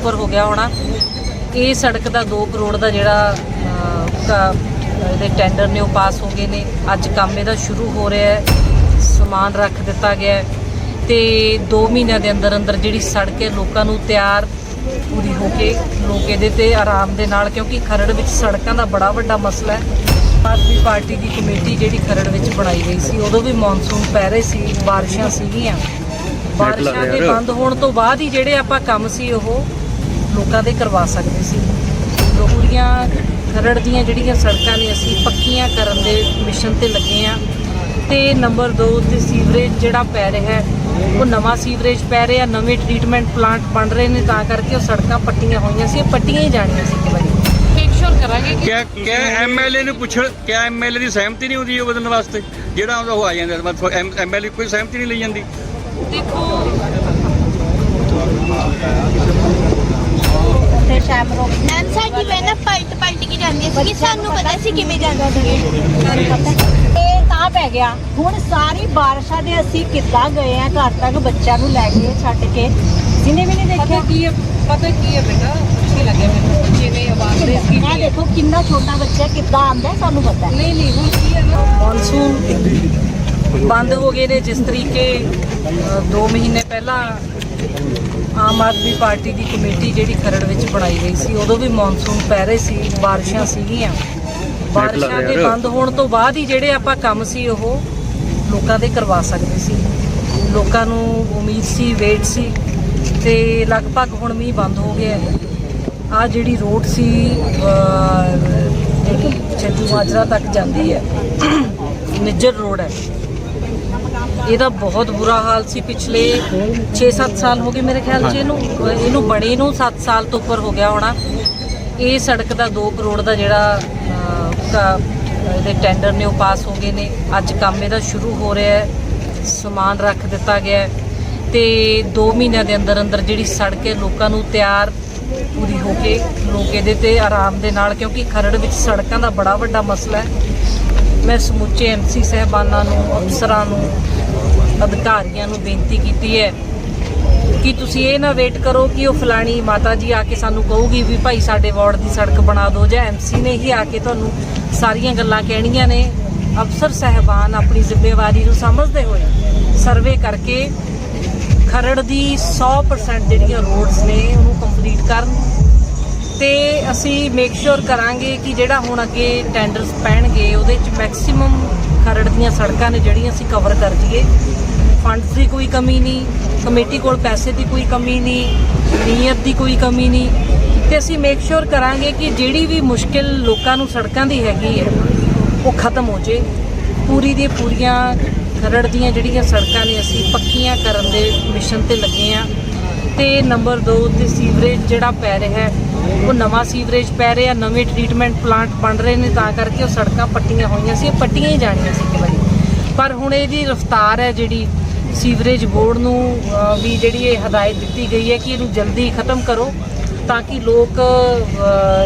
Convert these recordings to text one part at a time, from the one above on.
ਉੱਪਰ ਹੋ ਗਿਆ ਹੋਣਾ। ਇਹ ਸੜਕ ਦਾ 2 ਕਰੋੜ ਦਾ ਜਿਹੜਾ ਇਹਦੇ ਟੈਂਡਰ ਨੇ ਉਹ ਪਾਸ ਹੋ ਗਏ ਨੇ। ਅੱਜ ਕੰਮ ਇਹਦਾ ਸ਼ੁਰੂ ਹੋ ਰਿਹਾ ਹੈ। ਸਮਾਨ ਰੱਖ ਦਿੱਤਾ ਗਿਆ ਹੈ। ਤੇ 2 ਮਹੀਨਿਆਂ ਦੇ ਅੰਦਰ ਅੰਦਰ ਜਿਹੜੀ ਸੜਕ ਹੈ ਲੋਕਾਂ ਨੂੰ ਤਿਆਰ ਪੂਰੀ ਹੋ ਕੇ ਲੋਕ ਇਹਦੇ ਤੇ ਆਰਾਮ ਦੇ ਨਾਲ ਕਿਉਂਕਿ ਖਰੜ ਵਿੱਚ ਸੜਕਾਂ ਦਾ ਬੜਾ ਵੱਡਾ ਮਸਲਾ ਹੈ। ਆਦਮੀ ਪਾਰਟੀ ਦੀ ਕਮੇਟੀ ਜਿਹੜੀ ਖਰੜ ਵਿੱਚ ਬਣਾਈ ਗਈ ਸੀ ਉਦੋਂ ਵੀ ਮੌਨਸੂਨ ਪੈ ਰਹੇ ਸੀ ਬਾਰਿਸ਼ਾਂ ਸੀਗੀਆਂ। ਬਾਰਿਸ਼ਾਂ ਦੇ ਬੰਦ ਹੋਣ ਤੋਂ ਬਾਅਦ ਹੀ ਜਿਹੜੇ ਆਪਾਂ ਕੰਮ ਸੀ ਉਹ ਲੋਕਾਂ ਦੇ ਕਰਵਾ ਸਕਦੇ ਸੀ। ਲੋਕੀਆਂ ਖਰੜ ਦੀਆਂ ਜਿਹੜੀਆਂ ਸੜਕਾਂ ਨੇ ਅਸੀਂ ਪੱਕੀਆਂ ਕਰਨ ਦੇ ਮਿਸ਼ਨ ਤੇ ਲੱਗੇ ਆ ਤੇ ਨੰਬਰ 2 ਤੇ ਸੀਵਰੇਜ ਜਿਹੜਾ ਪੈ ਰਿਹਾ ਹੈ ਉਹ ਨਵਾਂ ਸੀਵਰੇਜ ਪੈ ਰਿਹਾ ਨਵੇਂ ਟ੍ਰੀਟਮੈਂਟ ਪਲਾਂਟ ਬਣ ਰਹੇ ਨੇ ਤਾਂ ਕਰਕੇ ਉਹ ਸੜਕਾਂ ਪੱਟੀਆਂ ਹੋਈਆਂ ਸੀ ਇਹ ਪੱਟੀਆਂ ਹੀ ਜਾਣੀਆਂ ਸੀ ਇੱਕ ਵਾਰੀ। ਮੇਕ ਸ਼ੋਰ ਕਰਾਂਗੇ ਕਿ ਕਿਆ ਕਿਆ ਐਮਐਲਏ ਨੂੰ ਪੁੱਛ ਕਿਆ ਐਮਐਲਏ ਦੀ ਸਹਿਮਤੀ ਨਹੀਂ ਹੁੰਦੀ ਉਹ ਬਦਲਣ ਵਾਸਤੇ? ਜਿਹੜਾ ਆਉਂਦਾ ਉਹ ਆ ਜਾਂਦਾ ਐਮਐਲਏ ਕੋਈ ਸਹਿਮਤੀ ਨਹੀਂ ਲਈ ਜਾਂਦੀ। ਦੇਖੋ ਤੇ ਸ਼ਾਮ ਰੋਕ ਮੈਮ ਸਾਡੀ ਵੈਨ ਪਲਟ ਪਲਟ ਕੇ ਜਾਂਦੀ ਸੀ। ਸਾਨੂੰ ਪਤਾ ਸੀ ਕਿਵੇਂ ਜਾਂਦੀ ਸੀ। ਇਹ ਤਾਂ ਪੈ ਗਿਆ। ਹੁਣ ਸਾਰੀ ਬਾਰਿਸ਼ਾਂ ਦੇ ਅਸੀਂ ਕਿੱਦਾਂ ਗਏ ਆ ਘਰ ਤੱਕ ਬੱਚਿਆਂ ਨੂੰ ਲੈ ਕੇ ਛੱਡ ਕੇ? ਜਿਹਨੇ ਵੀ ਨਹੀਂ ਦੇਖਿਆ? ਕੀ ਹੈ ਪਤਾ ਕੀ ਹੈ ਬੇਟਾ? ਅੱਛੀ ਲੱਗਿਆ ਮੈਨੂੰ ਬੱਚੇ ਨੇ ਆਵਾਜ਼ ਦੇ ਕੀ ਇਹ ਦੇਖੋ ਕਿੰਨਾ ਛੋਟਾ ਬੱਚਾ ਕਿੱਦਾਂ ਆਂਦਾ ਸਾਨੂੰ ਪਤਾ ਨਹੀਂ ਨਹੀਂ ਹੁਣ ਕੀ ਹੈ ਨਾ? ਮੌਨਸੂਨ ਬੰਦ ਹੋ ਗਏ ਨੇ ਜਿਸ ਤਰੀਕੇ 2 ਮਹੀਨੇ ਪਹਿਲਾਂ ਆਮ ਆਦਮੀ ਪਾਰਟੀ ਦੀ ਕਮੇਟੀ ਜਿਹੜੀ ਖਰੜ ਵਿੱਚ ਬਣਾਈ ਗਈ ਸੀ, ਉਦੋਂ ਵੀ ਮੌਨਸੂਨ ਪੈ ਰਹੇ ਸੀ, ਬਾਰਿਸ਼ਾਂ ਸੀਗੀਆਂ। ਬਾਰਿਸ਼ਾਂ ਦੇ ਬੰਦ ਹੋਣ ਤੋਂ ਬਾਅਦ ਹੀ ਜਿਹੜੇ ਆਪਾਂ ਕੰਮ ਸੀ, ਉਹ ਲੋਕਾਂ ਦੇ ਕਰਵਾ ਸਕਦੇ ਸੀ। ਲੋਕਾਂ ਨੂੰ ਉਮੀਦ ਸੀ, ਵੇਟ ਸੀ ਤੇ ਲਗਭਗ ਹੁਣ ਮੀਂਹ ਬੰਦ ਹੋ ਗਿਆ ਹੈ। ਆ ਜਿਹੜੀ ਰੋਡ ਸੀ ਜਿਹੜੀ ਚੱਲੂ ਮਾਜਰਾ ਤੱਕ ਜਾਂਦੀ ਹੈ, ਨਿੱਜਰ ਰੋਡ ਹੈ। ਇਹਦਾ ਬਹੁਤ ਬੁਰਾ ਹਾਲ ਸੀ ਪਿਛਲੇ 6-7 ਸਾਲ ਹੋ ਗਏ ਮੇਰੇ ਖਿਆਲ 'ਚ ਇਹਨੂੰ ਇਹਨੂੰ ਬਣੇ ਨੂੰ 7 ਸਾਲ ਤੋਂ ਉੱਪਰ ਹੋ ਗਿਆ ਹੋਣਾ। ਇਹ ਸੜਕ ਦਾ 2 ਕਰੋੜ ਦਾ ਜਿਹੜਾ ਇਹਦੇ ਟੈਂਡਰ ਨੇ ਉਹ ਪਾਸ ਹੋ ਗਏ ਨੇ। ਅੱਜ ਕੰਮ ਇਹਦਾ ਸ਼ੁਰੂ ਹੋ ਰਿਹਾ ਹੈ। ਸਮਾਨ ਰੱਖ ਦਿੱਤਾ ਗਿਆ ਹੈ ਤੇ 2 ਮਹੀਨਿਆਂ ਦੇ ਅੰਦਰ ਅੰਦਰ ਜਿਹੜੀ ਸੜਕ ਹੈ ਲੋਕਾਂ ਨੂੰ ਤਿਆਰ ਪੂਰੀ ਹੋ ਕੇ ਲੋਕ ਇਹਦੇ ਤੇ ਆਰਾਮ ਦੇ ਨਾਲ, ਕਿਉਂਕਿ ਖਰੜ ਵਿੱਚ ਸੜਕਾਂ ਦਾ ਬੜਾ ਵੱਡਾ ਮਸਲਾ ਹੈ। ਮੈਂ ਸਮੁੱਚੇ ਐਮਸੀ ਸਹਿਬਾਨਾਂ ਨੂੰ, ਅਫਸਰਾਂ ਨੂੰ ਅਧਿਕਾਰੀਆਂ ਨੂੰ ਬੇਨਤੀ ਕੀਤੀ ਹੈ ਕਿ ਤੁਸੀਂ ਇਹ ਨਾ ਵੇਟ ਕਰੋ ਕਿ ਉਹ ਫਲਾਣੀ ਮਾਤਾ ਜੀ ਆ ਕੇ ਸਾਨੂੰ ਕਹੂਗੀ ਵੀ ਭਾਈ ਸਾਡੇ ਵਾਰਡ ਦੀ ਸੜਕ ਬਣਾ ਦਿਓ ਜਾਂ ਐਮਸੀ ਨੇ ਹੀ ਆ ਕੇ ਤੁਹਾਨੂੰ ਸਾਰੀਆਂ ਗੱਲਾਂ ਕਹਿਣੀਆਂ ਨੇ। ਅਫਸਰ ਸਹਿਬਾਨ ਆਪਣੀ ਜ਼ਿੰਮੇਵਾਰੀ ਨੂੰ ਸਮਝਦੇ ਹੋਏ ਸਰਵੇ ਕਰਕੇ ਖਰੜ ਦੀ 100% ਜਿਹੜੀਆਂ ਰੋਡਸ ਨੇ ਉਹਨੂੰ ਕੰਪਲੀਟ ਕਰਨ ਤੇ ਅਸੀਂ ਮੇਕ ਸ਼ੋਰ ਕਰਾਂਗੇ ਕਿ ਜਿਹੜਾ ਹੁਣ ਅੱਗੇ ਟੈਂਡਰਸ ਪੈਣਗੇ, ਉਹਦੇ ਚ ਮੈਕਸਿਮਮ ਖਰੜ ਦੀਆਂ ਸੜਕਾਂ ਨੇ ਜਿਹੜੀਆਂ ਅਸੀਂ ਕਵਰ ਕਰ ਦਈਏ ਫੰਡਸ ਦੀ ਕੋਈ ਕਮੀ ਨਹੀਂ ਕਮੇਟੀ ਕੋਲ ਪੈਸੇ ਦੀ ਕੋਈ ਕਮੀ ਨਹੀਂ ਨੀਅਤ ਦੀ ਕੋਈ ਕਮੀ ਨਹੀਂ ਤੇ ਅਸੀਂ ਮੇਕ ਸ਼ੋਰ ਕਰਾਂਗੇ ਕਿ ਜਿਹੜੀ ਵੀ ਮੁਸ਼ਕਿਲ ਲੋਕਾਂ ਨੂੰ ਸੜਕਾਂ ਦੀ ਹੈਗੀ ਹੈ ਉਹ ਖਤਮ ਹੋ ਜੇ ਪੂਰੀ ਦੀ ਪੂਰੀਆਂ ਖਰੜ ਦੀਆਂ ਜਿਹੜੀਆਂ ਸੜਕਾਂ ਨੇ ਅਸੀਂ ਪੱਕੀਆਂ ਕਰਨ ਦੇ ਮਿਸ਼ਨ ਤੇ ਲੱਗੇ ਆ ਤੇ ਨੰਬਰ 2 ਤੇ ਸੀਵਰੇਜ ਜਿਹੜਾ ਪੈ ਰਿਹਾ ਹੈ ਉਹ ਨਵਾਂ ਸੀਵਰੇਜ ਪੈ ਰਿਹਾ, ਨਵੇਂ ਟ੍ਰੀਟਮੈਂਟ ਪਲਾਂਟ ਬਣ ਰਹੇ ਨੇ, ਤਾਂ ਕਰਕੇ ਉਹ ਸੜਕਾਂ ਪੱਟੀਆਂ ਹੋਈਆਂ ਸੀ, ਇਹ ਪੱਟੀਆਂ ਹੀ ਜਾਣੀਆਂ ਸੀ ਇੱਕ ਵਾਰੀ। ਪਰ ਹੁਣ ਇਹਦੀ ਰਫ਼ਤਾਰ ਹੈ ਜਿਹੜੀ ਸੀਵਰੇਜ ਬੋਰਡ ਨੂੰ ਵੀ ਜਿਹੜੀ ਇਹ ਹਦਾਇਤ ਦਿੱਤੀ ਗਈ ਹੈ ਕਿ ਇਹਨੂੰ ਜਲਦੀ ਖਤਮ ਕਰੋ, ਤਾਂ ਕਿ ਲੋਕ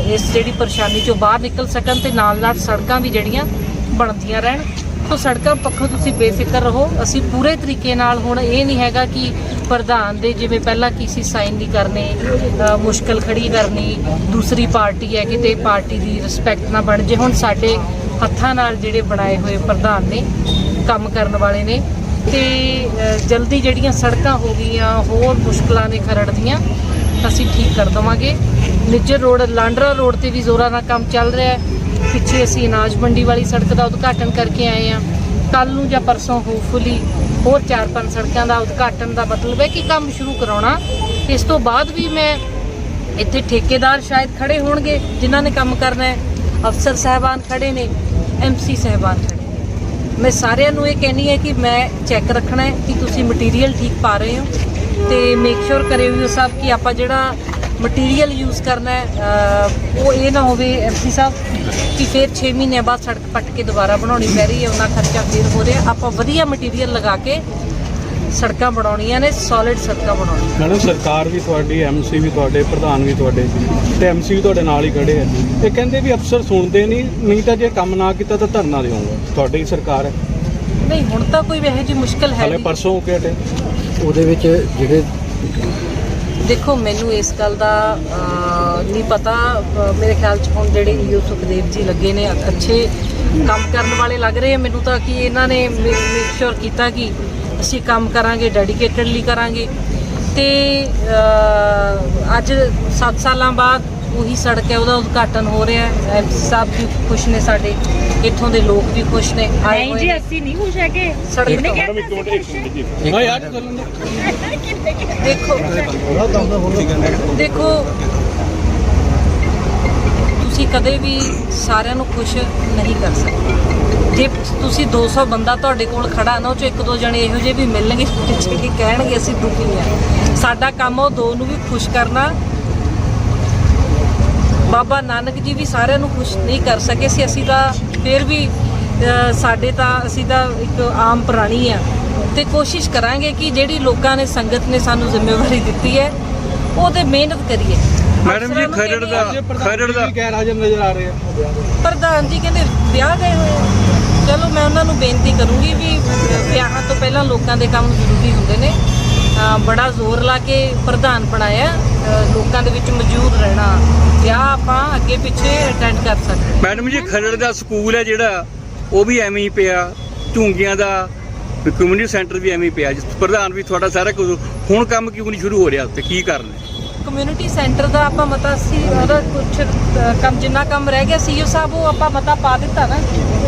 ਇਸ ਜਿਹੜੀ ਪਰੇਸ਼ਾਨੀ ਚੋਂ ਬਾਹਰ ਨਿਕਲ ਸਕਣ ਤੇ ਨਾਲ ਨਾਲ ਸੜਕਾਂ ਵੀ ਜਿਹੜੀਆਂ ਬਣਦੀਆਂ ਰਹਿਣ। ਸੋ ਸੜਕਾਂ ਪੱਖੋਂ ਤੁਸੀਂ ਬੇਫਿਕਰ ਰਹੋ। ਅਸੀਂ ਪੂਰੇ ਤਰੀਕੇ ਨਾਲ ਹੁਣ ਇਹ ਨਹੀਂ ਹੈਗਾ ਕਿ ਪ੍ਰਧਾਨ ਦੇ ਜਿਵੇਂ ਪਹਿਲਾਂ ਕਿਸੇ ਸਾਈਨ ਨਹੀਂ ਕਰਨੇ ਮੁਸ਼ਕਲ ਖੜੀ ਕਰਨੀ, ਦੂਸਰੀ ਪਾਰਟੀ ਹੈ ਕਿਤੇ ਪਾਰਟੀ ਦੀ ਰਿਸਪੈਕਟ ਨਾ ਬਣ ਜੇ। ਹੁਣ ਸਾਡੇ ਹੱਥਾਂ ਨਾਲ ਜਿਹੜੇ ਬਣਾਏ ਹੋਏ ਪ੍ਰਧਾਨ ਨੇ, ਕੰਮ ਕਰਨ ਵਾਲੇ ਨੇ, ਤੇ ਜਲਦੀ ਜਿਹੜੀਆਂ ਸੜਕਾਂ ਹੋ ਗਈਆਂ, ਹੋਰ ਮੁਸ਼ਕਲਾਂ ਨੇ ਖਰੜ ਦੀਆਂ, ਅਸੀਂ ਠੀਕ ਕਰ ਦਵਾਂਗੇ। ਨਿੱਜਰ ਰੋਡ, ਲਾਂਡਰਾ ਰੋਡ ਤੇ ਵੀ ਜ਼ੋਰਾਂ ਨਾਲ ਕੰਮ ਚੱਲ ਰਿਹਾ ਹੈ। ਪਿੱਛੇ ਅਸੀਂ ਅਨਾਜ ਮੰਡੀ ਵਾਲੀ ਸੜਕ ਦਾ ਉਦਘਾਟਨ ਕਰਕੇ ਆਏ ਹਾਂ। ਕੱਲ ਨੂੰ ਜਾਂ ਪਰਸੋਂ ਹੋਪਫੁਲੀ ਹੋਰ ਚਾਰ ਪੰਜ ਸੜਕਾਂ ਦਾ ਉਦਘਾਟਨ ਦਾ ਮਤਲਬ ਹੈ ਕਿ ਕੰਮ ਸ਼ੁਰੂ ਕਰਾਉਣਾ। ਇਸ ਤੋਂ ਬਾਅਦ ਵੀ ਮੈਂ ਇੱਥੇ ਠੇਕੇਦਾਰ ਸ਼ਾਇਦ ਖੜੇ ਹੋਣਗੇ, ਜਿਨ੍ਹਾਂ ਨੇ ਕੰਮ ਕਰਨਾ ਹੈ। ਅਫਸਰ ਸਹਿਬਾਨ ਖੜੇ ਨੇ ਐਮਸੀ ਸਹਿਬਾਨ ਖੜੇ ਨੇ। ਮੈਂ ਸਾਰਿਆਂ ਨੂੰ ਇਹ ਕਹਿਣੀ ਹੈ ਕਿ ਮੈਂ ਚੈੱਕ ਰੱਖਣਾ ਹੈ ਕਿ ਤੁਸੀਂ ਮਟੀਰੀਅਲ ਠੀਕ ਪਾ ਰਹੇ ਹੋ। ਤੇ ਮੇਕ ਸ਼ੋਰ ਕਰੇ ਵੀ ਸਾਹਿਬ ਕਿ ਆਪਾਂ ਜਿਹੜਾ ਮਟੀਰੀਅਲ ਯੂਜ਼ ਕਰਨਾ ਹੈ ਉਹ ਇਹ ਨਾ ਹੋਵੇ ਐਮਸੀ ਸਾਹਿਬ ਕਿ ਫਿਰ 6 ਮਹੀਨਿਆਂ ਬਾਅਦ ਸੜਕ ਪੱਟ ਕੇ ਦੁਬਾਰਾ ਬਣਾਉਣੀ ਪੈ ਰਹੀ ਹੈ ਉਹਨਾਂ ਖਰਚਾ ਫਿਰ ਹੋ ਰਿਹਾ ਆਪਾਂ ਵਧੀਆ ਮਟੀਰੀਅਲ ਲਗਾ ਕੇ ਸੜਕਾਂ ਬਣਾਉਣੀਆਂ ਨੇ ਸੋਲਿਡ ਸੜਕਾਂ ਬਣਾਉਣੀਆਂ ਮੈਡਮ ਸਰਕਾਰ ਵੀ ਤੁਹਾਡੀ ਐਮਸੀ ਵੀ ਤੁਹਾਡੇ ਪ੍ਰਧਾਨ ਵੀ ਤੁਹਾਡੇ ਤੇ ਐਮਸੀ ਵੀ ਤੁਹਾਡੇ ਨਾਲ ਹੀ ਖੜੇ ਆ। ਇਹ ਕਹਿੰਦੇ ਵੀ ਅਫਸਰ ਸੁਣਦੇ ਨਹੀਂ ਨਹੀਂ ਤਾਂ ਜੇ ਕੰਮ ਨਾ ਕੀਤਾ ਤਾਂ ਧਰਨਾ ਦੇਵਾਂਗੇ। ਤੁਹਾਡੀ ਹੀ ਸਰਕਾਰ ਹੈ। ਨਹੀਂ ਹੁਣ ਤਾਂ ਕੋਈ ਇਹੋ ਜਿਹੀ ਮੁਸ਼ਕਲ ਹੈ ਹਲੇ ਨਹੀਂ। ਪਰਸੋਂ ਕਿਹੜੇ ਉਹਦੇ ਵਿੱਚ ਜਿਹੜੇ ਦੇਖੋ, ਮੈਨੂੰ ਇਸ ਗੱਲ ਦਾ ਨਹੀਂ ਪਤਾ ਮੇਰੇ ਖਿਆਲ ਚ ਹੁਣ ਜਿਹੜੇ ਈਓ ਸੁਖਦੇਵ ਜੀ ਲੱਗੇ ਨੇ, ਅੱਛੇ ਕੰਮ ਕਰਨ ਵਾਲੇ ਲੱਗ ਰਹੇ ਆ। ਮੈਨੂੰ ਤਾਂ ਕਿ ਇਹਨਾਂ ਨੇ ਮੇਕ ਸ਼ੋਰ ਕੀਤਾ ਕਿ ਅਸੀਂ ਕੰਮ ਕਰਾਂਗੇ ਡੈਡੀਕੇਟਡਲੀ ਕਰਾਂਗੇ। ਤੇ ਅੱਜ 7 ਸਾਲਾਂ ਬਾਅਦ ਉਹੀ ਸੜਕ ਹੈ ਉਹਦਾ ਉਦਘਾਟਨ ਹੋ ਰਿਹਾ ਹੈ। ਐਮਸੀ ਸਾਹਿਬ ਵੀ ਖੁਸ਼ ਨੇ ਸਾਡੇ ਇੱਥੋਂ ਦੇ ਲੋਕ ਵੀ ਖੁਸ਼ ਨੇ। ਆਏ ਨਹੀਂ ਹੋਏ ਜੀ ਨੇ। ਅਸੀਂ ਨਹੀਂ ਖੁਸ਼ ਹੈਗੇ। ਸੜਕ ਉਹਨੇ ਤੋਂ- ਕਹਿਤਾ ਹਾਂ ਯਾਰ ਚੱਲਣ ਦਿਓ। ਦੇਖੋ ਦੇਖੋ ਤੁਸੀਂ ਕਦੇ ਵੀ ਸਾਰਿਆਂ ਨੂੰ ਖੁਸ਼ ਨਹੀਂ ਕਰ ਸਕਦੇ। ਜੇ ਤੁਸੀਂ 200 ਬੰਦਾ ਤੁਹਾਡੇ ਕੋਲ ਖੜਾ ਨਾ ਉਹ ਚ ਇੱਕ ਦੋ ਜਣੇ ਇਹੋ ਜਿਹੇ ਵੀ ਮਿਲਣਗੇ ਜਿਹੜੇ ਕਹਿਣਗੇ ਅਸੀਂ ਦੁਖੀ ਆ ਸਾਡਾ ਕੰਮ ਉਹ ਦੋ ਨੂੰ ਵੀ ਖੁਸ਼ ਕਰਨਾ ਬਾਬਾ ਨਾਨਕ ਜੀ ਵੀ ਸਾਰਿਆਂ ਨੂੰ ਖੁਸ਼ ਨਹੀਂ ਕਰ ਸਕੇ ਸੀ। ਅਸੀਂ ਤਾਂ ਫਿਰ ਵੀ ਸਾਡੇ ਤਾਂ ਅਸੀਂ ਤਾਂ ਇੱਕ ਆਮ ਪ੍ਰਾਣੀ ਆ ਤੇ ਕੋਸ਼ਿਸ਼ ਕਰਾਂਗੇ ਕਿ ਜਿਹੜੀ ਲੋਕਾਂ ਨੇ ਸੰਗਤ ਨੇ ਸਾਨੂੰ ਜ਼ਿੰਮੇਵਾਰੀ ਦਿੱਤੀ ਹੈ ਉਹਦੇ ਮਿਹਨਤ ਕਰੀਏ। ਮੈਡਮ ਜੀ, ਖਰੜ ਦਾ- ਖਰੜ ਦਾ- ਗੈਰ ਹਾਜ਼ਰ ਨਜ਼ਰ ਆ ਰਹੇ ਆ। ਪ੍ਰਧਾਨ ਜੀ ਕਹਿੰਦੇ ਵਿਆਹ ਗਏ ਹੋਏ। ਚਲੋ ਮੈਂ ਉਹਨਾਂ ਨੂੰ ਬੇਨਤੀ ਕਰੂੰਗੀ ਵੀ ਵਿਆਹਾਂ ਤੋਂ ਪਹਿਲਾਂ ਲੋਕਾਂ ਦੇ ਕੰਮ ਜ਼ਰੂਰੀ ਹੁੰਦੇ ਨੇ। ਬੜਾ ਜ਼ੋਰ ਲਾ ਕੇ ਪ੍ਰਧਾਨ ਬਣਾਇਆ। ਲੋਕਾਂ ਦੇ ਵਿੱਚ ਮੌਜੂਦ ਰਹਿਣਾ ਵਿਆਹ ਆਪਾਂ ਅੱਗੇ ਪਿੱਛੇ ਅਟੈਂਡ ਕਰ ਸਕਦੇ ਮੈਡਮ ਜੀ, ਖਰੜ ਦਾ ਸਕੂਲ ਹੈ ਜਿਹੜਾ, ਉਹ ਵੀ ਐਵੇਂ ਹੀ ਪਿਆ, ਝੁੰਗੀਆਂ ਦਾ ਕਮਿਊਨਿਟੀ ਸੈਂਟਰ ਵੀ ਐਵੇਂ ਹੀ ਪਿਆ, ਜਿਸ ਪ੍ਰਧਾਨ ਵੀ ਤੁਹਾਡਾ ਸਾਰਾ ਕੁਝ ਹੁਣ ਕੰਮ ਕਿਉਂ ਨਹੀਂ ਸ਼ੁਰੂ ਹੋ ਰਿਹਾ ਉੱਤੇ ਕੀ ਕਾਰਨ ਹੈ? ਕਮਿਊਨਿਟੀ ਸੈਂਟਰ ਦਾ ਆਪਾਂ ਮਤਾ ਸੀ ਉਹਦਾ ਕੁਝ ਕੰਮ ਜਿੰਨਾ ਕੰਮ ਰਹਿ ਗਿਆ ਸੀਓ ਸਾਹਿਬ ਉਹ ਆਪਾਂ ਮਤਾ ਪਾ ਦਿੱਤਾ ਨਾ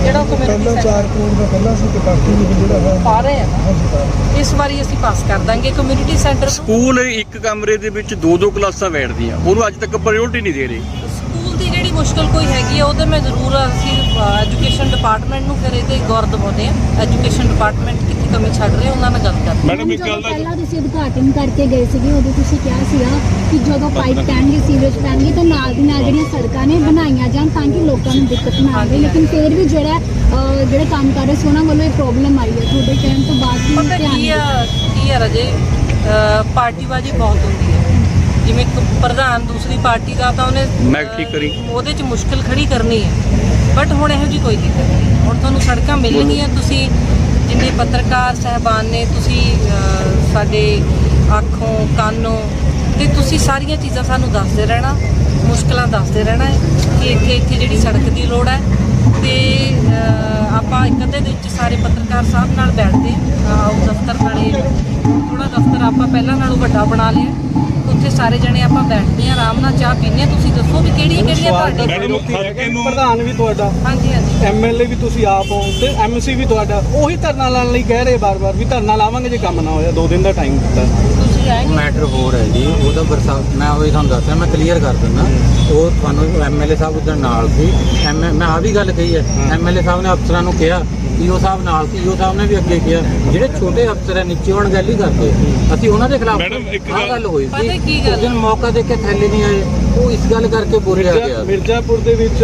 ਜਿਹੜਾ ਕਮਿਊਨਿਟੀ ਪਹਿਲਾਂ ਸੈਂਟਰ 4 ਕਰੋੜ ਦਾ ਪਹਿਲਾਂ ਸੀ ਤੇ ਬਾਕੀ ਵੀ ਜਿਹੜਾ ਹੈ ਪਾ ਰਹੇ ਆ ਨਾ। ਹਾਂਜੀ ਪਾ ਇਸ ਵਾਰੀ ਅਸੀਂ ਪਾਸ ਕਰ ਦਾਂਗੇ ਕਮਿਊਨਿਟੀ ਸੈਂਟਰ ਨੂੰ। ਸਕੂਲ ਇੱਕ ਕਮਰੇ ਦੇ ਵਿੱਚ ਦੋ ਦੋ ਕਲਾਸਾਂ ਬੈਠਦੀਆਂ ਉਹਨੂੰ ਅੱਜ ਤੱਕ ਪ੍ਰਾਇੋਰਟੀ ਨਹੀਂ ਦੇ ਰਹੇ। ਸਕੂਲ ਦੀ ਜਿਹੜੀ ਮੁਸ਼ਕਲ ਕੋਈ ਹੈਗੀ ਆ ਉਹਦੇ ਮੈਂ ਜ਼ਰੂਰ ਅਸੀਂ ਐਜੂਕੇਸ਼ਨ ਡਿਪਾਰਟਮੈਂਟ ਨੂੰ ਫਿਰ ਇਹਦੇ ਗੌਰ ਦਿਵਾਉਂਦੇ ਆ। ਐਜੂਕੇਸ਼ਨ ਡਿਪਾਰਟਮੈਂਟ ਕਿੱਥੇ ਕਮੀ ਛੱਡ ਰਹੇ ਉਹਨਾਂ ਨਾਲ ਗੱਲ ਕਰਦੇ ਮੈਡਮ ਇੱਕ ਗੱਲ ਦਾ ਪਹਿਲਾਂ ਤੁਸੀਂ ਉਦਘਾਟਨ ਕਰਕੇ ਗਏ ਸੀਗੇ ਉਦੋਂ ਤੁਸੀਂ ਕਿਹਾ ਸੀਗਾ ਕਿ ਜਦੋਂ ਪਾਈਪ ਪੈਣਗੇ ਸੀਵਰੇਜ ਪੈਣਗੇ ਤਾਂ ਨਾਲ ਦੀ ਨਾਲ ਜਿਹੜੀਆਂ ਸੜਕਾਂ ਨੇ ਬਣਾਈਆਂ ਜਾਣ ਤਾਂ ਕਿ ਲੋਕਾਂ ਨੂੰ ਦਿੱਕਤ ਨਾ ਆਵੇ। ਲੇਕਿਨ ਫਿਰ ਵੀ ਜਿਹੜਾ ਅਹ, ਜਿਹੜੇ ਕੰਮ ਕਰ ਰਹੇ ਸੀ ਉਹਨਾਂ ਵੱਲੋਂ ਇਹ ਪ੍ਰੋਬਲਮ ਆਈ ਹੈ। ਤੁਹਾਡੇ ਕਹਿਣ ਤੋਂ ਬਾਅਦ ਵੀ ਪਤਾ ਧਿਆਨ ਕੀ ਆ ਕੀ ਆ ਰਜੇ? ਅਹ ਪਾਰਟੀਬਾਜ਼ੀ ਬਹੁਤ ਹੁੰਦੀ ਹੈ। ਜਿਵੇਂ ਇੱਕ ਪ੍ਰਧਾਨ ਦੂਸਰੀ ਪਾਰਟੀ ਦਾ ਤਾਂ ਉਹਨੇ ਮੈਂ ਅਹ, ਠੀਕ ਕਰੀ। ਉਹਦੇ 'ਚ ਮੁਸ਼ਕਲ ਖੜੀ ਕਰਨੀ ਹੈ। ਬਟ ਹੁਣ ਇਹੋ ਜੀ ਕੋਈ ਦਿੱਕਤ ਨਹੀਂ। ਹੁਣ ਤੁਹਾਨੂੰ ਸੜਕਾਂ ਮਿਲਣਗੀਆਂ ਤੁਸੀਂ ਜਿੰਨੇ ਪੱਤਰਕਾਰ ਸਹਿਬਾਨ ਨੇ ਤੁਸੀਂ ਅਹ, ਸਾਡੇ ਅੱਖੋਂ ਕੰਨੋਂ ਤੇ ਤੁਸੀਂ ਸਾਰੀਆਂ ਚੀਜ਼ਾਂ ਸਾਨੂੰ ਦੱਸਦੇ ਰਹਿਣਾ ਮੁਸ਼ਕਲਾਂ ਦੱਸਦੇ ਰਹਿਣਾ ਹੈ ਕਿ ਇੱਥੇ ਇੱਥੇ ਜਿਹੜੀ ਸੜਕ ਦੀ ਲੋੜ ਹੈ। ਤੇ ਆਪਾਂ ਇੱਕ ਅੱਧੇ ਦਿਨ ਚ ਸਾਰੇ ਪੱਤਰਕਾਰ ਸਾਹਿਬ ਨਾਲ ਬੈਠਦੇ ਹਾਂ ਆਹ ਦਫ਼ਤਰ ਨਾਲੇ ਥੋੜਾ ਦਫ਼ਤਰ ਆਪਾਂ ਪਹਿਲਾਂ ਨਾਲੋਂ ਵੱਡਾ ਬਣਾ ਲਿਆ ਉੱਥੇ ਸਾਰੇ ਜਣੇ ਆਪਾਂ ਬੈਠਦੇ ਹਾਂ ਆਰਾਮ ਨਾਲ ਚਾਹ ਪੀਂਦੇ ਹਾਂ। ਤੁਸੀਂ ਦੱਸੋ ਵੀ ਕਿਹੜੀਆਂ ਕਿਹੜੀਆਂ ਤੁਹਾਡੇ ਮੈਡਮ ਹਲਕੇ ਨੂੰ ਪ੍ਰਧਾਨ ਵੀ ਤੁਹਾਡਾ ਹਾਂਜੀ ਹਾਂਜੀ। ਐਮਐਲਏ ਵੀ ਤੁਸੀਂ ਆਪ ਹੋ ਤੇ ਐਮਸੀ ਵੀ ਤੁਹਾਡਾ ਉਹੀ ਧਰਨਾ ਲਾਉਣ ਲਈ ਕਹਿ ਰਹੇ ਬਾਰ-ਬਾਰ ਵੀ ਧਰਨਾ ਲਾਵਾਂਗੇ ਜੇ ਕੰਮ ਨਾ ਹੋਇਆ ਦੋ ਦਿਨ ਦਾ ਟਾਈਮ ਦਿੱਤਾ। ਤੁਸੀਂ ਆਏਂਗੇ ਮੈਟਰ ਹੋਰ ਹੈ ਜੀ ਉਹਦਾ ਬਰਸਾਤ ਮੈਂ ਉਹੀ ਤੁਹਾਨੂੰ ਦੱਸਿਆ ਮੈਂ ਕਲੀਅਰ ਕਰ ਦਿੰਦਾ। ਉਹ ਤੁਹਾਨੂੰ ਐਮਐਲਏ ਸਾਹਿਬ ਉਧਰ ਨਾਲ ਸੀ। ਐਮ ਮੈਂ ਆ ਵੀ ਗੱਲ ਕਹੀ ਹੈ ਐਮਐਲਏ ਸਾਹਿਬ ਨੇ ਅਫਸਰਾਂ ਨੂੰ ਕਿਹਾ ਈਓ ਸਾਹਿਬ ਨਾਲ ਸੀ ਈਓ ਸਾਹਿਬ ਨੇ ਵੀ ਅੱਗੇ ਕਿਹਾ ਜਿਹੜੇ ਛੋਟੇ ਅਫਸਰ ਹੈ ਨੀਚੇ ਹੁਣ ਗੱਲ ਹੀ ਕਰਦੇ ਆ। ਅਸੀਂ ਉਹਨਾਂ ਦੇ ਖਿਲਾਫ ਮੈਡਮ, ਇੱਕ ਗੱਲ- ਹੋਈ ਪਤਾ ਸੀ ਕੀ ਗੱਲ ਉਸ ਦਿਨ ਮੌਕਾ ਦੇ ਕੇ ਥੈਲੇ ਨਹੀਂ ਆਏ ਉਹ ਇਸ ਗੱਲ ਕਰਕੇ ਬੋਲਿਆ ਗਿਆ। ਮਿਰਜ਼ਾਪੁਰ ਦੇ ਵਿੱਚ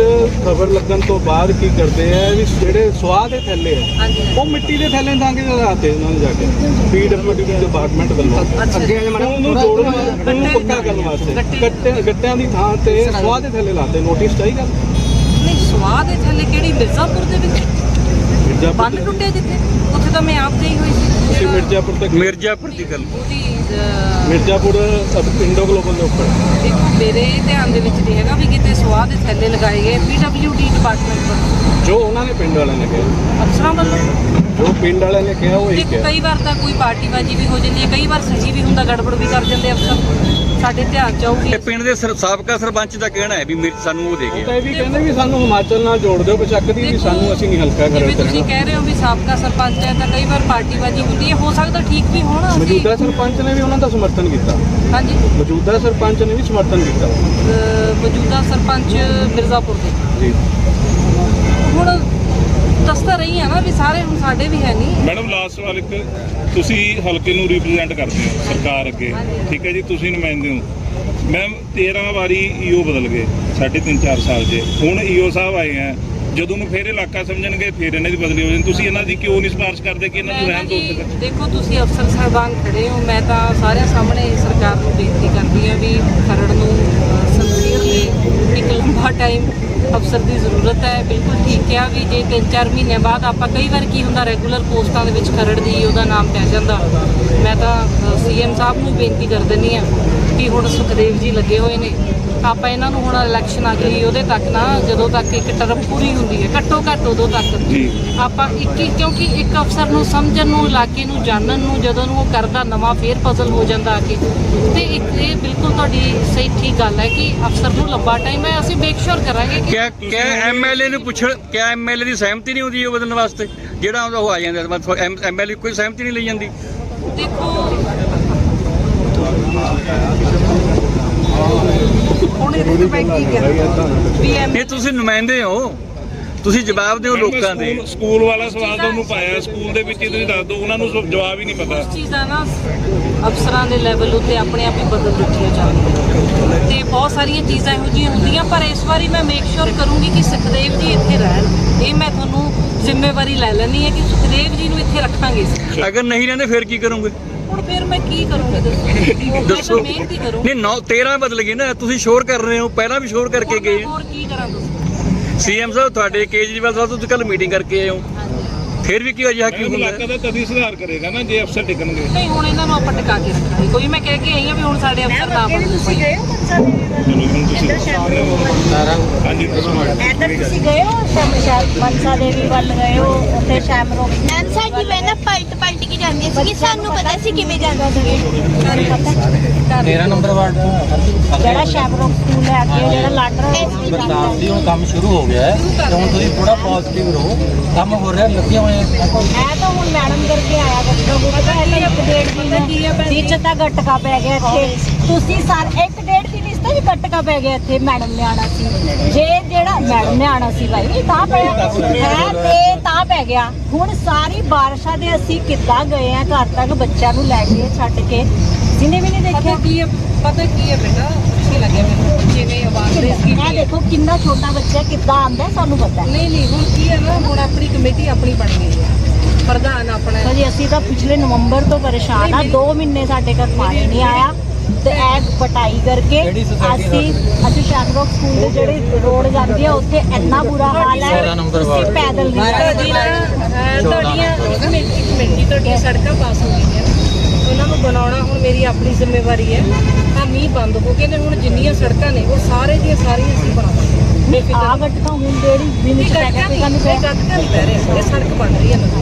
ਖਬਰ ਲੱਗਣ ਤੋਂ ਬਾਅਦ ਕੀ ਕਰਦੇ ਆ ਵੀ ਜਿਹੜੇ ਸਵਾਹ ਦੇ ਥੱਲੇ ਆ ਉਹ ਮਿੱਟੀ ਦੇ ਥੱਲੇ ਤਾਂ ਕੇ ਲਾਤੇ ਉਹਨਾਂ ਨੇ ਜਾ ਕੇ ਪੀਡਬਲਯੂਡੀ ਡਿਪਾਰਟਮੈਂਟ ਵੱਲੋਂ। ਜੀ। ਉਹਨੂੰ ਜੋੜਨ ਉਹਨੂੰ ਪੱਕਾ ਕਰਨ ਵਾਸਤੇ। ਗੱਟੇ- ਗੱਟੇ ਗੱਟਿਆਂ ਦੀ ਥਾਂ ਤੇ ਸਵਾਹ ਦੇ ਥੱਲੇ ਲਾਤੇ ਨੋਟਿਸ ਚਾਹੀਦਾ ਨਹੀਂ ਸਵਾਦ ਦੇ ਥੱਲੇ ਕਿਹੜੀ ਮਿਰਜ਼ਾਪੁਰ ਦੇ ਵਿੱਚ? ਮਿਰਜ਼ਾਪੁਰ ਬੰਨ ਦੇ- ਟੁੱਟੇ ਜਿੱਥੇ? ਉੱਥੇ ਤਾਂ ਮੈਂ ਆਪ ਗਈ ਹੋਈ ਸੀ। ਤੁਸੀਂ ਜਿਹੜਾ ਮਿਰਜ਼ਾਪੁਰ ਤੱਕ ਮਿਰਜ਼ਾਪੁਰ ਦੀ ਗੱਲ। ਉਹਦੀ ਅਹ, ਮਿਰਜ਼ਾਪੁਰ ਅਬ ਇੰਡੋ ਗਲੋਬਲ ਦੇ ਉੱਪਰ। ਦੇਖੋ ਮੇਰੇ ਧਿਆਨ ਦੇ ਵਿੱਚ ਨਹੀਂ ਹੈਗਾ ਵੀ ਕਿਤੇ ਸਵਾਹ ਦੇ ਥੱਲੇ ਲਗਾਏ ਗਏ ਪੀਡਬਲਯੂਡੀ ਡਿਪਾਰਟਮੈਂਟ ਵੱਲੋਂ। ਜੋ ਉਹਨਾਂ ਨੇ ਪਿੰਡ ਵਾਲਿਆਂ ਨੇ ਕਿਹਾ। ਅਫਸਰਾਂ ਵੱਲੋਂ? ਜੋ ਪਿੰਡ ਵਾਲਿਆਂ ਨੇ ਕਿਹਾ ਉਹ ਹੀ ਦੇਖੋ ਕਿਹਾ ਕਈ ਵਾਰ ਤਾਂ ਕੋਈ ਪਾਰਟੀਬਾਜ਼ੀ ਵੀ ਹੋ ਜਾਂਦੀ ਹੈ ਕਈ ਵਾਰ ਸਹੀ ਵੀ ਹੁੰਦਾ ਗੜਬੜ ਵੀ ਕਰ ਜਾਂਦੇ ਅਫਸਰ। ਸਾਡੇ ਧਿਆਨ ਚ ਆਊਗੀ। ਇਹ ਪਿੰਡ ਦੇ ਸਰ- ਸਾਬਕਾ ਸਰਪੰਚ ਦਾ ਕਹਿਣਾ ਹੈ ਵੀ ਮੇਰੇ ਸਾਨੂੰ ਉਹ ਦੇ ਉਹ ਗਿਆ ਤਾਂ ਇਹ ਵੀ ਕਹਿੰਦੇ ਵੀ ਸਾਨੂੰ ਹਿਮਾਚਲ ਨਾਲ ਜੋੜ ਦਿਓ ਬਚੱਕ ਦੀ ਵੀ ਦੇਖੋ, ਸਾਨੂੰ ਅਸੀਂ ਨਹੀਂ ਹਲਕਾ ਜਿਵੇਂ ਖਰੜ ਤੁਸੀਂ ਕਰਨਾ ਕਹਿ ਰਹੇ ਹੋ ਵੀ ਸਾਬਕਾ ਸਰਪੰਚ ਹੈ ਤਾਂ ਕਈ ਵਾਰ ਪਾਰਟੀਬਾਜ਼ੀ ਹੁੰਦੀ ਹੈ ਹੋ ਸਕਦਾ ਠੀਕ ਵੀ ਹੋਣ ਅਸੀਂ ਮੌਜੂਦਾ ਸਰਪੰਚ ਨੇ ਵੀ ਉਹਨਾਂ ਦਾ ਸਮਰਥਨ ਕੀਤਾ। ਹਾਂਜੀ। ਮੌਜੂਦਾ ਸਰਪੰਚ ਨੇ ਵੀ ਸਮਰਥਨ ਕੀਤਾ। ਅਹ ਮੌਜੂਦਾ ਸਰਪੰਚ ਮਿਰਜ਼ਾਪੁਰ ਦੇ। ਜੀ। ਹੁਣ ਦੱਸਦਾ ਰਹੀ ਆ ਨਾ ਵੀ ਸਾਰੇ ਹੁਣ ਸਾਡੇ ਵੀ ਹੈ ਨਹੀਂ ਮੈਡਮ ਲਾਸਟ ਸਵਾਲ ਇੱਕ ਤੁਸੀਂ ਹਲਕੇ ਨੂੰ ਰਿਪਰੈਜ਼ੈਂਟ ਕਰਦੇ ਹੋ ਸਰਕਾਰ ਅੱਗੇ ਠੀਕ ਹੈ ਜੀ ਤੁਸੀਂ ਨੁਮਾਇੰਦੇ ਹੋ। ਮੈਮ 13 ਵਾਰੀ ਈਓ ਬਦਲ ਗਏ ਸਾਢੇ ਤਿੰਨ 4 ਸਾਲ ਜੇ। ਹੁਣ ਈਓ ਸਾਹਿਬ ਆਏ ਆ ਜਦੋਂ ਨੂੰ ਫੇਰ ਇਲਾਕਾ ਸਮਝਣਗੇ ਫੇਰ ਇਹਨਾਂ ਦੀ ਬਦਲੀ ਹੋ ਜਾਣੀ। ਤੁਸੀਂ ਇਹਨਾਂ ਦੀ ਕਿਉਂ ਨਹੀਂ ਸਿਫਾਰਿਸ਼ ਕਰਦੇ ਕਿ ਇਹਨਾਂ ਨੂੰ ਰਹਿਣ ਦਿਓ ਦੇਖੋ ਤੁਸੀਂ ਅਫਸਰ ਸਾਹਿਬਾਨ ਖੜੇ ਹੋ ਮੈਂ ਤਾਂ ਸਾਰਿਆਂ ਸਾਹਮਣੇ ਸਰਕਾਰ ਨੂੰ ਬੇਨਤੀ ਕਰਦੀ ਹਾਂ ਵੀ ਖਰੜ ਨੂੰ ਸੰਸੀਅਰਲੀ ਇੱਕ ਲੰਬਾ ਟਾਈਮ ਅਫਸਰ ਦੀ ਜ਼ਰੂਰਤ ਹੈ, ਬਿਲਕੁਲ ਠੀਕ ਕਿਹਾ ਵੀ ਜੇ 3-4 ਮਹੀਨੇ ਬਾਅਦ ਆਪਾਂ ਕਈ ਵਾਰ ਕੀ ਹੁੰਦਾ, ਰੈਗੂਲਰ ਪੋਸਟਾਂ ਦੇ ਵਿੱਚ ਖਰੜ ਦੀ ਉਹਦਾ ਨਾਮ ਪੈ ਜਾਂਦਾ। ਮੈਂ ਤਾਂ ਸੀਐਮ ਸਾਹਿਬ ਨੂੰ ਬੇਨਤੀ ਕਰ ਦਿੰਦੀ ਆ ਕਿ ਹੁਣ ਸੁਖਦੇਵ ਜੀ ਲੱਗੇ ਹੋਏ ਨੇ। ਆਪਾਂ ਇਹਨਾਂ ਨੂੰ ਹੁਣ ਇਲੈਕਸ਼ਨ ਅਗਲੀ ਉਹਦੇ ਤੱਕ ਨਾ ਜਦੋਂ ਤੱਕ ਇੱਕ ਟਰਮ ਪੂਰੀ ਹੁੰਦੀ ਹੈ ਘੱਟੋ ਘੱਟ ਉਦੋਂ ਤੱਕ। ਜੀ। ਆਪਾਂ ਇੱਕ ਕਿਉਂਕਿ ਇੱਕ ਅਫਸਰ ਨੂੰ ਸਮਝਣ ਨੂੰ ਇਲਾਕੇ ਨੂੰ ਜਾਣਨ ਨੂੰ ਜਦੋਂ ਨੂੰ ਉਹ ਕਰਦਾ ਨਵਾਂ ਫੇਰ ਪਜ਼ਲ ਹੋ ਜਾਂਦਾ ਆ ਕੇ। ਤੇ ਇੱਕ ਇਹ ਬਿਲਕੁਲ ਤੁਹਾਡੀ ਸਹੀ ਠੀਕ ਗੱਲ ਹੈ ਕਿ ਅਫਸਰ ਨੂੰ ਲੰਬਾ ਟਾਈਮ ਹੈ ਅਸੀਂ ਮੇਕ ਸ਼ੋਰ ਕਰਾਂਗੇ ਕਿ ਕਿਆ ਕਿਆ ਐਮਐਲਏ ਨੂੰ ਪੁੱਛਣ ਕਿਆ ਐਮਐਲਏ ਦੀ ਸਹਿਮਤੀ ਨਹੀਂ ਹੁੰਦੀ ਉਹ ਬਦਲਣ ਵਾਸਤੇ? ਜਿਹੜਾ ਉਹ ਆ ਜਾਂਦਾ ਮਤਲਬ ਐਮਐਲਏ ਕੋਈ ਸਹਿਮਤੀ ਨਹੀਂ ਲਈ ਜਾਂਦੀ। ਦੇਖੋ ਹੁਣ ਇਹ ਮੈਂ ਕੀ ਕਰਾਂ ਵੀ ਐਮ ਨਹੀਂ ਤੁਸੀਂ ਨੁਮਾਇੰਦੇ ਹੋ? ਤੁਸੀਂ ਜਵਾਬ ਦਿਓ ਲੋਕਾਂ ਦੇ। ਸਕੂਲ- ਸਕੂਲ ਵਾਲਾ ਸਵਾਲ ਤੁਹਾਨੂੰ ਪਾਇਆ ਸਕੂਲ ਦੇ ਵਿੱਚ ਹੀ ਤੁਸੀਂ ਦੱਸ ਦਿਓ ਉਹਨਾਂ ਨੂੰ ਸ- ਜਵਾਬ ਹੀ ਨਹੀਂ ਪਤਾ। ਚੀਜ਼ਾਂ ਨਾ ਅਫਸਰਾਂ ਦੇ ਲੈਵਲ ਉੱਤੇ ਆਪਣੇ ਆਪ ਹੀ ਬਦਲ ਦਿੱਤੀਆਂ ਜਾਂਦੀਆਂ ਤੇ ਬਹੁਤ ਸਾਰੀਆਂ ਚੀਜ਼ਾਂ ਇਹੋ ਜਿਹੀਆਂ ਹੁੰਦੀਆਂ ਪਰ ਇਸ ਵਾਰੀ ਮੈਂ ਮੇਕ ਸ਼ੋਰ ਕਰੂੰਗੀ ਕਿ ਸੁਖਦੇਵ ਜੀ ਇੱਥੇ ਰਹਿਣ। ਇਹ ਮੈਂ ਤੁਹਾਨੂੰ ਜ਼ਿੰਮੇਵਾਰੀ ਲੈ ਲੈਣੀ ਹੈ ਕਿ ਸੁਖਦੇਵ ਜੀ ਨੂੰ ਇੱਥੇ ਰੱਖਾਂਗੇ। ਅਸੀਂ। ਅਗਰ ਨਹੀਂ ਰਹਿੰਦੇ ਫਿਰ ਕੀ ਕਰੋਗੇ? ਹੁਣ ਫਿਰ ਮੈਂ ਕੀ ਕਰੂੰਗੀ ਦੱਸੋ? ਮੈਂ ਦੱਸੋ। ਤਾਂ ਮਿਹਨਤ ਹੀ ਕਰੂੰਗੀ। ਨਹੀਂ 9 13 ਬਦਲ ਗਏ ਨਾ ਤੁਸੀਂ ਸ਼ੋਰ ਕਰ ਰਹੇ ਹੋ ਪਹਿਲਾਂ ਵੀ ਸ਼ੋਰ ਕਰਕੇ ਗਏ। ਹੋਰ ਕੀ ਕਰਾਂ ਦੱਸੋ? ਸੀਐਮ ਸਾਹਿਬ ਤੁਹਾਡੇ ਕੇਜਰੀਵਾਲ ਸਾਹਿਬ ਤੁਸੀਂ ਕੱਲ ਮੀਟਿੰਗ ਕਰਕੇ ਆਏ ਹੋ। ਫਿਰ ਵੀ ਕੀ ਅਜਿਹਾ ਕੀ ਮੈਨੂੰ ਹੁੰਦਾ? ਇਲਾਕਾ ਦਾ ਤਦੀ ਸੁਧਾਰ ਕਰੇਗਾ ਨਾ ਜੇ ਅਫਸਰ ਟਿਕਣਗੇ। ਨਹੀਂ ਹੁਣ ਇਹਨਾਂ ਨੂੰ ਆਪਾਂ ਟਿਕਾ ਕੇ ਰੱਖਾਂਗੇ ਕੋਈ ਮੈਂ ਕਹਿ ਕੇ ਆਈ ਹਾਂ ਵੀ ਹੁਣ ਸਾਡੇ ਅਫਸਰ ਨਾ ਬਣਨ ਤੁਸੀਂ ਗਏ ਹੋ ਮਨਸਾ ਦੇਵੀ ਦੱਸੋ ਇੱਧਰ ਤੁਸੀਂ ਗਏ ਹੋ? ਸ਼ਮ ਸ਼ਾਇਦ ਮਨਸਾ ਦੇਵੀ ਵੱਲ ਗਏ ਹੋ? ਉੱਥੇ ਸ਼ੈਮਰੋਕ ਮੈਮ ਸਾਡੀ ਵੈਨ ਪਲਟ ਪਲਟ ਕੇ ਜਾਂਦੀ ਸੀ ਸਾਨੂੰ ਪਤਾ ਸੀ ਕਿਵੇਂ ਜਾਂਦੇ ਤੁਹਾਨੂੰ ਪਤਾ 13 ਨੰਬਰ ਵਾਰਡ ਤੋਂ? ਜਿਹੜਾ ਸ਼ੈਮਰੋਕ ਸਕੂਲ ਹੈ ਅੱਗੇ ਜਿਹੜਾ ਲਾਡਰ ਬਰਸਾਤ ਦੀ ਹੁਣ ਕੰਮ ਸ਼ੁਰੂ ਹੋ ਗਿਆ ਹੈ। ਤੇ ਹੁਣ ਤੁਸੀਂ ਥੋੜਾ ਪੋਜ਼ਿਟਿਵ ਰਹੋ। ਕੰਮ ਹੋ ਰਿਹਾ ਲੱਗੀਆਂ ਹੋਈਆਂ ਮੈਂ ਤਾਂ ਹੁਣ ਮੈਡਮ ਕਰਕੇ ਆਇਆ ਗੱਟਕਾ ਉਹ ਪਤਾ ਹੈ ਇੱਕ ਡੇਢ ਦਿਨ ਵਿੱਚ ਤਾਂ ਗੱਟਕਾ ਪੈ ਗਿਆ ਇੱਥੇ ਤੁਸੀਂ ਸਰ ਇੱਕ ਡੇਢ ਦਿਨ ਇਸ ਤੋਂ ਵੀ ਗੱਟਕਾ ਪੈ ਗਿਆ ਇੱਥੇ ਮੈਡਮ ਨੇ ਆਣਾ ਸੀ। ਜੇ ਜਿਹੜਾ ਮੈਡਮ ਨੇ ਆਣਾ ਸੀ ਭਾਈ ਤਾਂ ਪਿਆ ਹੈ ਤੇ ਤਾਂ ਪੈ ਗਿਆ। ਹੁਣ ਸਾਰੀ ਬਾਰਿਸ਼ਾਂ ਦੇ ਅਸੀਂ ਕਿੱਦਾਂ ਗਏ ਆ ਘਰ ਤੱਕ ਬੱਚਿਆਂ ਨੂੰ ਲੈ ਕੇ ਛੱਡ ਕੇ। ਜਿਹਨੇ ਵੀ ਨਹੀਂ ਦੇਖਿਆ? ਕੀ ਹੈ ਪਤਾ ਕੀ ਹੈ ਬੇਟਾ ਅੱਛੀ ਲੱਗੇ ਮੈਨੂੰ ਜਿਵੇਂ ਆਵਾਜ਼ ਦੇ ਸੀ ਇਹ ਦੇਖੋ ਕਿੰਨਾ ਛੋਟਾ ਬੱਚਾ ਕਿੱਦਾਂ ਆਂਦਾ ਸਾਨੂੰ ਪਤਾ ਹੈ। ਨਹੀਂ ਨਹੀਂ ਹੁਣ ਕੀ ਹੈ ਨਾ ਹੁਣ ਆਪਣੀ ਕਮੇਟੀ ਆਪਣੀ ਬਣ ਗਈ ਹੈ। ਪ੍ਰਧਾਨ ਆਪਣਾ ਹੈ। ਭਾਜੀ ਅਸੀਂ ਤਾਂ ਪਿਛਲੇ ਨਵੰਬਰ ਤੋਂ ਪਰੇਸ਼ਾਨ ਆ 2 ਮਹੀਨੇ ਸਾਡੇ ਘਰ ਪਾਣੀ ਨਹੀਂ ਆਇਆ। ਤੇ ਇਹ ਪਟਾਈ ਕਰਕੇ ਅਸੀਂ ਅਸੀਂ ਸ਼ਾਨਰੋਕ ਸਕੂਲ ਦੇ ਜਿਹੜੇ ਰੋਡ ਜਾਂਦੀ ਆ ਉੱਥੇ ਇੰਨਾ ਬੁਰਾ ਹਾਲ ਹੈ। ਵਾਰਡ। ਪੈਦਲ ਨਹੀਂ ਨਾ ਤੁਹਾਡੀਆਂ ਕਮੇਟੀ ਕਮੇਟੀ ਤੁਹਾਡੀਆਂ ਸੜਕਾਂ ਪਾਸ ਹੋ ਗਈਆਂ। ਉਹਨਾਂ ਨੂੰ ਬਣਾਉਣਾ ਹੁਣ ਮੇਰੀ ਆਪਣੀ ਜ਼ਿੰਮੇਵਾਰੀ ਹੈ। ਆ ਮੀਂਹ ਬੰਦ ਹੋ ਗਏ ਨੇ ਹੁਣ ਜਿੰਨੀਆਂ ਸੜਕਾਂ ਨੇ ਉਹ ਸਾਰੇ ਦੀਆਂ ਸਾਰੀਆਂ ਅਸੀਂ ਬਣਾਵਾਂਗੇ ਆ ਗੱਟਕਾ ਹੁਣ ਜਿਹੜੀ ਦਿਨ ਨਹੀਂ ਚ ਪੈ ਗਿਆ ਗੱਟਕਾ ਸੀ ਨਹੀਂ ਪੈ ਰਿਹਾ ਇਹ ਸੜਕ ਬਣ ਰਹੀ ਹੈ ਨਵੀਂ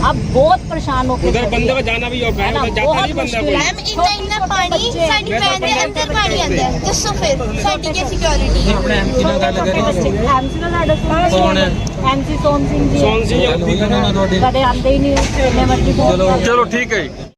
अब बहुत परेशान होकर उधर बंदे को जाना भी होगा है उधर जाता नहीं बंदा ਮੈਮ ਇੰਨਾ ਇੰਨਾ ਪਾਣੀ ਸਾਡੀ ਵੈਨ ਦੇ ਅੰਦਰ ਪਾਣੀ ਆਉਂਦਾ ਹੈ ਦੱਸੋ ਫਿਰ ਸਾਡੀ ਕੀ ਸਿਕਿਉਰਿਟੀ ਹੈ ਆਪਣੇ ਐਮਪੀ ਨਾਲ ਗੱਲ ਕਰੀ ਐਮਸੀ ਦਾ ਸਾਡਾ ਕੌਣ ਹੈ? ਐਮਸੀ ਸੋਨ ਸਿੰਘ ਜੀ ਸੋਨ ਸਿੰਘ ਗੱਲ ਹੋਈ ਉਹਨਾਂ ਨਾਲ ਤੁਹਾਡੀ ਕਦੇ ਆਉਂਦੇ ਹੀ ਨਹੀਂ ਜਿੰਨੇ ਮਰਜ਼ੀ ਫੋਨ ਚਲੋ। ਕਰ ਚਲੋ ਠੀਕ ਹੈ ਜੀ